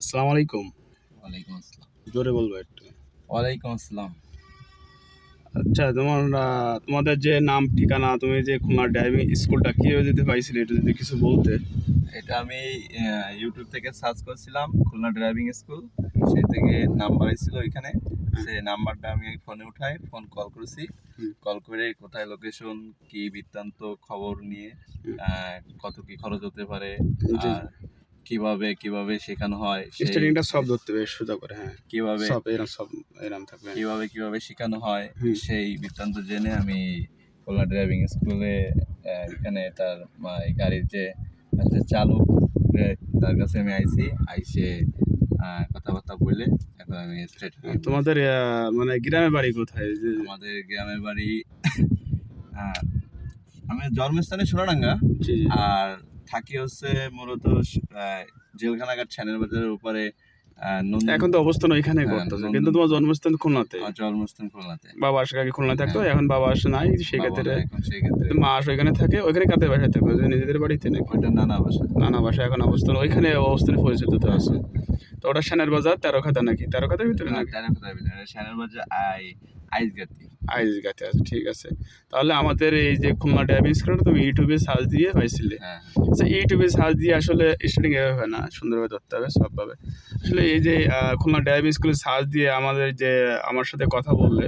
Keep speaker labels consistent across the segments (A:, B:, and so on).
A: আসসালামু আলাইকুম।
B: ওয়ালাইকুম আসসালাম।
A: জোরে বলব একটু।
B: ওয়ালাইকুম আসসালাম।
A: আচ্ছা তোমার তোমাদের যে নাম ঠিকানা তুমি যে খুলনা ড্রাইভিং স্কুলটা কীভাবে যেতে পাইছিলে এটা যদি কিছু বলতে।
B: এটা আমি ইউটিউব থেকে সার্চ করছিলাম খুলনা ড্রাইভিং স্কুল সেই থেকে নাম্বার এসেছিল ওইখানে। সেই নাম্বারটা আমি ফোনে উঠাই ফোন কল করেছি। কল করে কোথায় লোকেশন কি বৃত্তান্ত খবর নিয়ে কত কি খরচ হতে পারে আর কীভাবে কীভাবে শেখানো হয়
A: স্টার্টিংটা সব ধরতে হবে সোজা করে হ্যাঁ।
B: কীভাবে
A: সব এরকম সব এরকম থাকবে।
B: কীভাবে কীভাবে শেখানো হয় সেই বৃত্তান্ত জেনে আমি খুলনা ড্রাইভিং স্কুলে এখানে তার গাড়ির যে চালক তার কাছে আমি আইছি আইসে কথাবার্তা বলে এখন আমি স্ট্রেট
A: তোমাদের মানে গ্রামের বাড়ি কোথায়? যে
B: আমাদের গ্রামের বাড়ি আমি জন্মস্থানে সোনাডাঙ্গা। আর থাকি হচ্ছে মূলত জেলখানাঘাট ছ্যানেল বাজারের উপরে
A: এখন তো অবস্থান ওইখানে
B: হ্যাঁ,
A: করতেছে। কিন্তু তোমার জন্মস্থান খুলনাতে?
B: জন্মস্থান খুলনাতে।
A: বাবা আসে আগে খুলনা থাকতো
B: হ্যাঁ।
A: এখন বাবা আসে নাই সেক্ষেত্রে মা আসে ওইখানে থাকে ওইখানে কাতে বাসায় থাকে? নিজেদের বাড়িতে নাকি?
B: ওইটা নানা বাসা।
A: নানা বাসায় এখন অবস্থান ওইখানে অবস্থানে পরিচিত তো আছে। তো ওটা সেনের বাজার তেরো খাতা নাকি? তেরো খাতার ভিতরে নাকি?
B: তেরো কোথায় বিলে শ্যানেল বাজার আই আইস গাতি
A: আইজ গাতে আছে ঠিক আছে। তাহলে আমাদের এই যে খুলনা ড্রাইভিং স্কুলটা তুমি ইউটিউবে সার্চ দিয়ে পাইছিলে।
B: হ্যাঁ
A: আচ্ছা ইউটিউবে সার্চ দিয়ে আসলে স্টার্টিং এভাবে হয় না সুন্দরভাবে ধরতে হবে সবভাবে আসলে এই যে খুলনা ড্রাইভিং স্কুলে সার্চ দিয়ে আমাদের যে আমার সাথে কথা বললে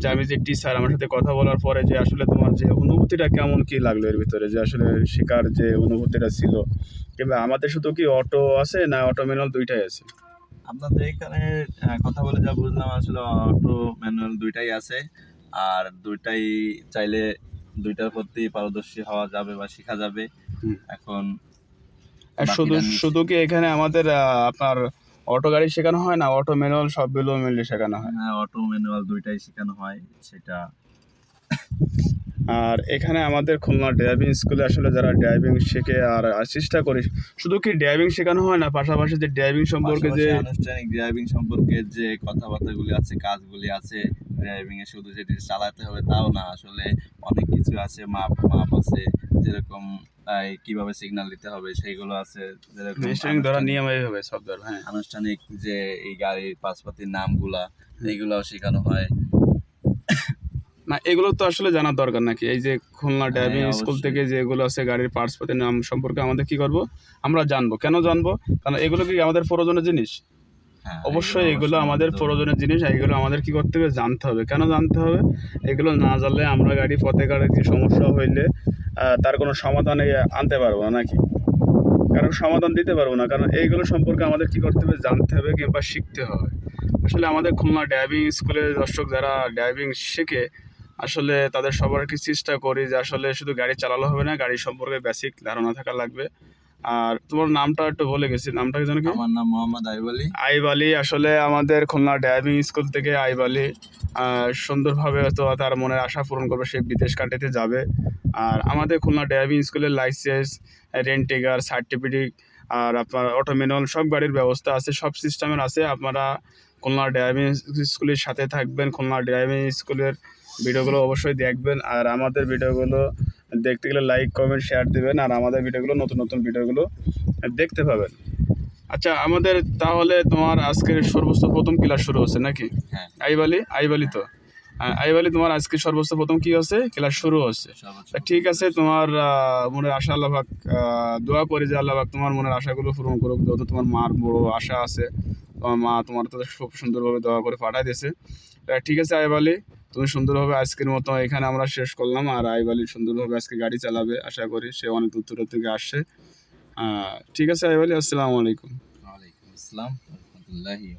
A: যে আমি যে টিচার আমার সাথে কথা বলার পরে যে আসলে তোমার যে অনুভূতিটা কেমন কি লাগল এর ভিতরে? যে আসলে শেখার যে অনুভূতিটা ছিল কিংবা আমাদের শুধু কি অটো আছে না অটো ম্যানুয়াল দুইটাই আছে?
B: আপনাদের এখানে কথা বলে যা বুঝলাম আসলে অটো ম্যানুয়াল দুইটাই আছে। আর দুইটাই চাইলে দুইটার প্রতি পারদর্শী হওয়া যাবে বা শেখা যাবে। এখন
A: শুধু শুধু কি এখানে আমাদের আপনার অটো গাড়ি শেখানো হয় না? অটো ম্যানুয়াল সবগুলো মিলিয়ে শেখানো হয়?
B: হ্যাঁ অটো ম্যানুয়াল দুইটাই শেখানো হয় সেটা
A: আর এখানে আমাদের খুলনা ড্রাইভিং স্কুলে আসলে যারা ড্রাইভিং শেখে আর চেষ্টা করি শুধু কি ড্রাইভিং শেখানো হয় না পাশাপাশি যে ড্রাইভিং সম্পর্কে যে
B: আনুষ্ঠানিক ড্রাইভিং সম্পর্কে যে কথাবার্তাগুলি আছে কাজগুলি আছে ড্রাইভিং এ শুধু যেটি চালাতে হবে তাও না আসলে অনেক কিছু আছে মাপ মাপ আছে যেরকম কীভাবে সিগন্যাল দিতে হবে সেইগুলো আছে যেরকম
A: ধরা নিয়ম এইভাবে সব ধর হ্যাঁ।
B: আনুষ্ঠানিক যে এই গাড়ির পাশপাতির নামগুলা এইগুলাও শেখানো হয়
A: না এগুলো তো আসলে জানার দরকার নাকি? এই যে খুলনা ড্রাইভিং
B: হ্যাঁ,
A: স্কুল। থেকে যেগুলো আছে গাড়ির পার্টস পাতির নাম সম্পর্কে আমাদের কি করব? আমরা জানব। কেন জানব? কারণ এগুলো কি আমাদের প্রয়োজনীয় জিনিস?
B: হ্যাঁ,
A: অবশ্যই এগুলো আমাদের প্রয়োজনীয় জিনিস এগুলো আমাদের কি করতে হবে? জানতে হবে। কেন জানতে হবে? এগুলো না জানলে আমরা গাড়ি পথে গাড়ির যে সমস্যা হইলে তার কোনো সমাধান আনতে পারব না নাকি? কারণ সমাধান দিতে পারব না। কারণ এইগুলো সম্পর্কে আমাদের কি করতে হবে? জানতে হবে কিংবা শিখতে হবে। আসলে আমাদের খুলনা ড্রাইভিং স্কুলের দর্শক যারা ড্রাইভিং শেখে আসলে তাদের সবার কি চেষ্টা করি যে আসলে শুধু গাড়ি চালালে হবে না গাড়ি সম্পর্কে বেসিক ধারণা থাকা লাগবে। আর তোমার নামটা একটু বলে গেছি নামটা কি জানো কি?
B: আমার নাম মোহাম্মদ আইব আলী
A: আইব আলী আসলে আমাদের খুলনা ড্রাইভিং স্কুল থেকে আইব আলী সুন্দরভাবে হয়তো তার মনের আশা পূরণ করবে সে বিদেশ কান্ট্রিতে যাবে। আর আমাদের খুলনা ড্রাইভিং স্কুলের লাইসেন্স রেন্টেগার সার্টিফিকেট আর আপনার অটো ম্যানুয়াল সব গাড়ির ব্যবস্থা আছে সব সিস্টেমের আছে। আপনারা খুলনা ড্রাইভিং স্কুলের সাথে থাকবেন খুলনা ড্রাইভিং স্কুলের ভিডিওগুলো অবশ্যই দেখবেন। আর আমাদের ভিডিওগুলো দেখতে গেলে লাইক কমেন্ট শেয়ার দেবেন। আর আমাদের ভিডিওগুলো নতুন নতুন ভিডিওগুলো দেখতে পাবেন। আচ্ছা আমাদের তাহলে তোমার আজকের সর্বোচ্চ প্রথম ক্লাস শুরু হচ্ছে নাকি?
B: হ্যাঁ।
A: আইবালি? আইবালি তো? আইবালি তোমার আজকে সর্বোচ্চ প্রথম কি হচ্ছে? ক্লাস শুরু হচ্ছে। ঠিক আছে তোমার মনের আশা আল্লাহাক দোয়া করি যে আল্লাহাক তোমার মনের আশাগুলো পূরণ করুক। যত তোমার মার বড় আশা আছে তোমার মা তোমার তো খুব সুন্দরভাবে দোয়া করে পাঠাই দিয়েছে। ঠিক আছে আইবালি তুমি সুন্দরভাবে আজকের মতো এখানে আমরা শেষ করলাম। আর আইবালি সুন্দরভাবে আজকে গাড়ি চালাবে আশা করি সে অনেক দূর দূর থেকে আসছে। ঠিক আছে আইবালি আসসালামু আলাইকুম।
B: ওয়ালাইকুম আসসালাম রহমতুল্লাহি।